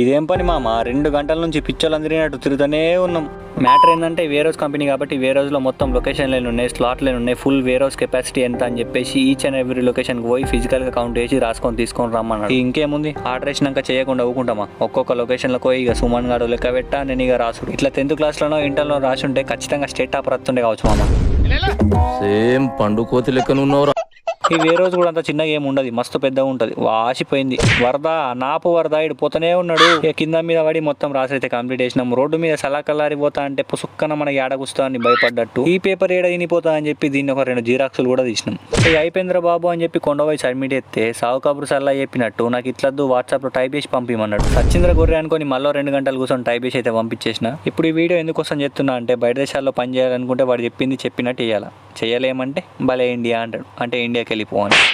ఇదేం పని మామ? రెండు గంటల నుంచి పిచ్చోళ్ళు తిరిగినట్టు తిరుగుతూనే ఉన్నాం. మ్యాటర్ ఏంటంటే వేరోస్ కంపెనీ కాబట్టి వేరోస్లో మొత్తం లొకేషన్లు ఉన్నాయి స్లాట్లు ఉన్నాయి ఫుల్ వేరోస్ కెపాసిటీ ఎంత అని చెప్పేసి ఈచ్ అండ్ ఎవ్రీ లొకేషన్కి పోయి ఫిజికల్గా కౌంట్ చేసి రాసుకొని తీసుకొని రమ్మన్నాడు. ఇంకేముంది? ఆర్డర్ వేసినాక చేయకుండా ఊకుంటామా? ఒక్కొక్క లొకేషన్లో పోయి ఇక సుమన్ గారు లెక్క పెట్టా నేను ఇక రాసుడు. ఇట్లా టెన్త్ క్లాస్లోనో ఇంటర్లో రాసి ఉంటే ఖచ్చితంగా స్టేట్ టాపర్ వస్తుండే కావచ్చు మామ. సేమ్ పండు కోతి లెక్కనున్నవరా. ఈ ఏ రోజు కూడా అంత చిన్నగా ఏమి ఉండదు. మస్తు పెద్దగా ఉంటది. వాసిపోయింది. వరద నాపు వరద ఇడు పోతనే ఉన్నాడు. ఇక కింద మీద పడి మొత్తం రాసైతే కంప్లీట్ చేసినాం. రోడ్డు మీద సలాకల్లారిపోతా అంటే పుసుక్కన మన ఏడగుస్తా అని భయపడ్డట్టు. ఈ పేపర్ ఏడ తినిపోతా అని చెప్పి దీన్ని ఒక రెండు జీరాక్సులు కూడా తీసినాం. ఇక అయిపోయిందిరా బాబు అని చెప్పి కొండపోయి సబ్మిట్ చేస్తే సావు కబురు సల్లా చెప్పినట్టు నాకు ఇట్లద్దు వాట్సాప్లో టైప్ చేసి పంపిమన్నాడు. సచ్చింద్ర గొర్రె అనుకుని మళ్ళీ రెండు గంటలు కూర్చొని టైప్ చేసి అయితే పంపించేసిన. ఇప్పుడు ఈ వీడియో ఎందుకోసం చెప్తున్నా అంటే బయట దేశాల్లో పని చేయాలనుకుంటే వాడు చెప్పింది చెప్పినట్టు చేయాలి. చేయలేమంటే భలే ఇండియా అంటాడు. అంటే ఇండియాకి వెళ్ళిపోవాలి అని.